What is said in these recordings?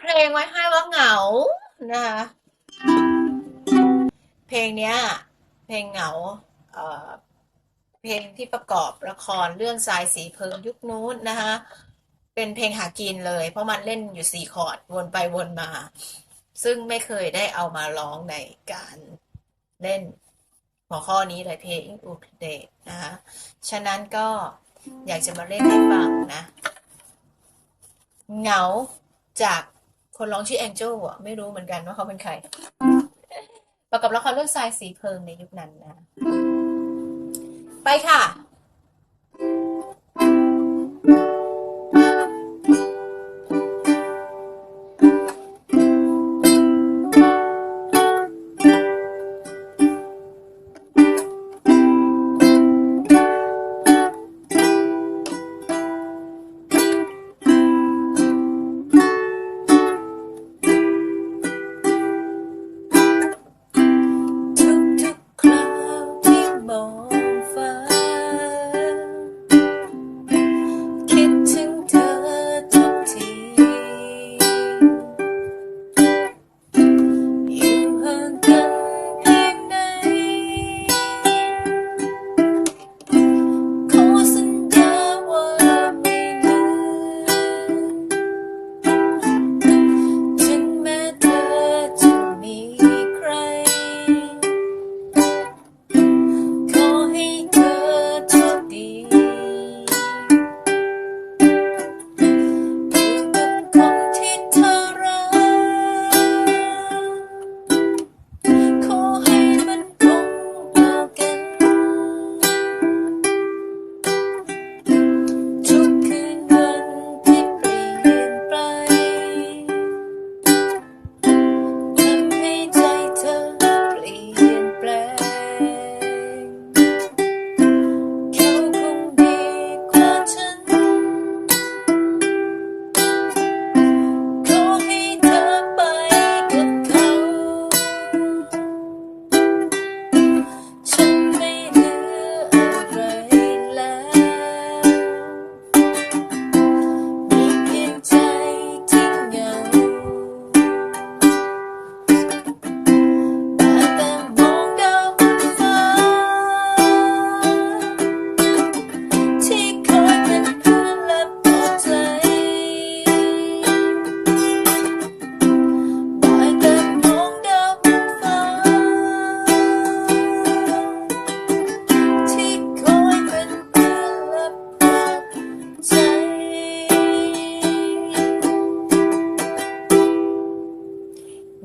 เพลงไว้ให้ว่าเหงานะคะเพลงเนี้ย เพลงเหงาเอ่อเพลงที่ประกอบละครเรื่องทรายสีเพลิงยุคนู้นนะคะเป็นเพลงหากินเลย เพราะมันเล่นอยู่สี่คอร์ดวนไปวนมา ซึ่งไม่เคยได้เอามาร้องในการเล่นหัวข้อนี้เลยเพลงอุกเดตนะคะฉะนั้นก็อยากจะมาเล่นให้ฟังนะ เหงาจาก คนร้องชื่อแองเจิลอะไม่รู้เหมือนกันว่าเขาเป็นใคร ประกอบละครเรื่องทรายสีเพลิงในยุคนั้นนะ ไปค่ะ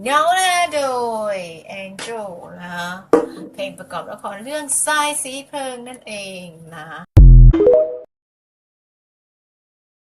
เงาแลโดย Angel นะคะเพลงประกอบละครเรื่องทรายสีเพลิงนั่นเองนะ